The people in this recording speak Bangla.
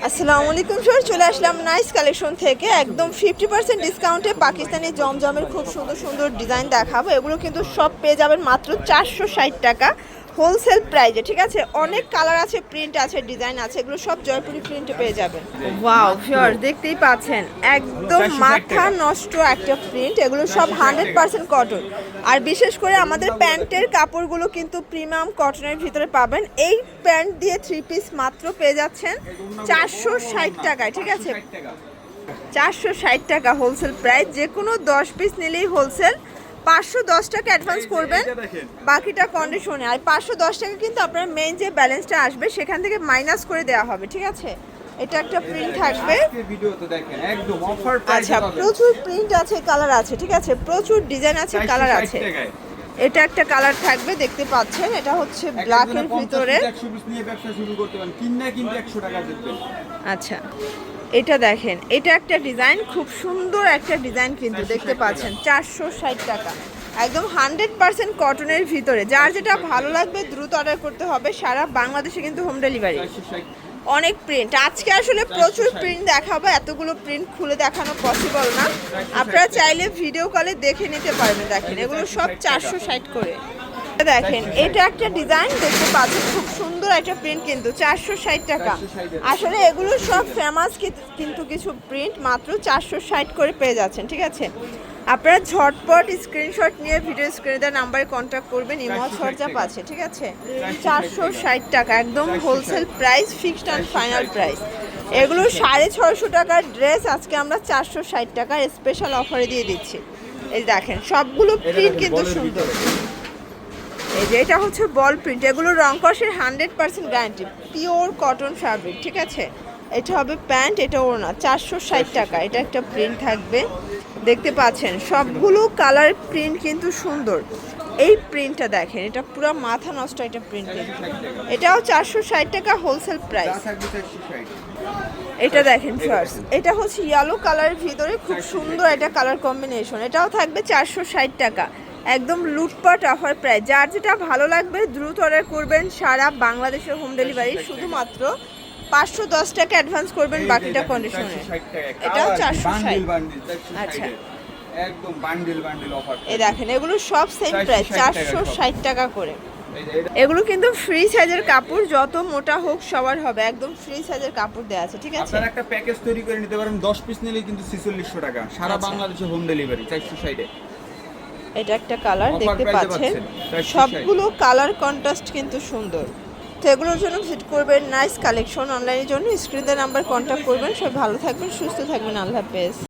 আসসালামু আলাইকুম স্যার চলে আসলাম নাইস কালেকশন থেকে। একদম ফিফটি পার্সেন্ট ডিসকাউন্টে পাকিস্তানি জমজমের খুব সুন্দর সুন্দর ডিজাইন দেখাবো। এগুলো কিন্তু সব পেয়ে যাবেন মাত্র চারশো ষাট টাকা। হোলসেল প্রাইজে ঠিক আছে? অনেক কালার আছে প্রিন্ট আছে ডিজাইন আছে এগুলো সব জয়পুরি প্রিন্টে পেয়ে যাবেন। ওয়াও ফিওর দেখতেই পাচ্ছেন। একদম মাথা নষ্ট একটা প্রিন্ট এগুলো সব হান্ড্রেড পার্সেন্ট কটন আর বিশেষ করে আমাদের প্যান্টের কাপড়গুলো কিন্তু প্রিমিয়াম কটনের ভিতরে পাবেন। এই প্যান্ট দিয়ে থ্রি পিস মাত্র পেয়ে যাচ্ছেন চারশো ষাট টাকায় ঠিক আছে? চারশো ষাট টাকা। হোলসেল প্রাইস যে কোনো দশ পিস নিলেই হোলসেল পাঁচশো দশ টাকা অ্যাডভান্স করবেন। বাকিটা কন্ডিশনে আর পাঁচশো দশ টাকা কিন্তু আপনার মেইন যে ব্যালেন্সটা আসবে সেখান থেকে মাইনাস করে দেওয়া হবে ঠিক আছে? এটা একটা প্রিন্ট থাকবে। আচ্ছা প্রচুর প্রিন্ট আছে কালার আছে ঠিক আছে? প্রচুর ডিজাইন আছে কালার আছে। এটা একটা কালার থাকবে দেখতে পাচ্ছেন। এটা হচ্ছে ভিতরে। কিন্তু একশো টাকা জিতবেন আচ্ছা। এটা দেখেন এটা একটা ডিজাইন খুব সুন্দর একটা ডিজাইন কিন্তু দেখতে পাচ্ছেন চারশো ষাট টাকা। একদম হান্ড্রেড পার্সেন্ট কটনের ভিতরে। যার যেটা ভালো লাগবে দ্রুত অর্ডার করতে হবে সারা বাংলাদেশে কিন্তু হোম ডেলিভারি অনেক প্রিন্ট আজকে আসলে প্রচুর প্রিন্ট দেখাবো এতগুলো প্রিন্ট খুলে দেখানো পসিবল না। আপনারা চাইলে ভিডিও কলে দেখে নিতে পারবেন দেখেন। এগুলো সব চারশো ষাট করে। দেখেন এটা একটা ডিজাইন দেখতে পাচ্ছেন খুব সুন্দর একটা প্রিন্ট কিন্তু চারশো ষাট টাকা। আসলে এগুলো সব ফেমাস কিন্তু কিছু প্রিন্ট মাত্র চারশো ষাট করে পেয়ে যাচ্ছেন ঠিক আছে? আপনারা ঝটপট স্ক্রিনশট নিয়ে ভিডিও স্ক্রিনে দেওয়া নাম্বারে কন্ট্যাক্ট করবেন ইমো হোয়াটসঅ্যাপ আছে ঠিক আছে? চারশো ষাট টাকা। একদম wholesale price fixed and final price এগুলো সাড়ে ছয়শো টাকার ড্রেস আজকে আমরা চারশো ষাট টাকার স্পেশাল অফারে দিয়ে দিচ্ছি। এই দেখেন সবগুলো প্রিন্ট কিন্তু সুন্দর। এই যে এটা হচ্ছে বল প্রিন্ট এগুলো রং কষের hundred percent guarantee pure cotton fabric ঠিক আছে? এটা হবে প্যান্ট এটা ওড়না। চারশো ষাট টাকা। এটা একটা প্রিন্ট থাকবে। দেখতে পাচ্ছেন সবগুলো কালার প্রিন্ট কিন্তু সুন্দর। এই প্রিন্টটা দেখেন এটা পুরো মাথা নষ্ট এটা প্রিন্ট এটাও চারশো ষাট টাকা হোলসেল প্রাইস এটা দেখেন ফার্স্ট এটা হচ্ছে ইয়েলো কালারের ভিতরে খুব সুন্দর একটা কালার কম্বিনেশন এটাও থাকবে চারশো ষাট টাকা। একদম লুটপাট অফার প্রাইস যার যেটা ভালো লাগবে দ্রুত অর্ডার করবেন সারা বাংলাদেশের হোম ডেলিভারি শুধুমাত্র পাঁচশো দশ টাকা অ্যাডভান্স করবেন বাকিটা কন্ডিশনে এটাও চারশো আচ্ছা। একদম বান্ডিল বান্ডিল অফার এই দেখেন এগুলো সব সেম 460 প্রাইস চারশো ষাট টাকা করে। এগুলো কিন্তু ফ্রি সাইজের কাপড় যত মোটা হোক সবার হবে একদম ফ্রি সাইজের কাপড় দেওয়া আছে ঠিক আছে? আপনারা একটা প্যাকেজ তৈরি করে নিতে পারেন দশ পিস নিলে কিন্তু ছেচল্লিশশো টাকা সারা আচ্ছা। বাংলাদেশে হোম ডেলিভারি চারশো ষাটে। এটা একটা কালার দেখতে পাচ্ছেন। পাচ্ছেন, 460 সবগুলো কালার কন্ট্রাস্ট কিন্তু সুন্দর। তো এগুলোর জন্য ভিজিট করবেন নাইস কালেকশন অনলাইনের জন্য। স্ক্রিনের নাম্বার কন্ট্যাক্ট করবেন। সবাই ভালো থাকবেন সুস্থ থাকবেন। আল্লাহ হাফেজ।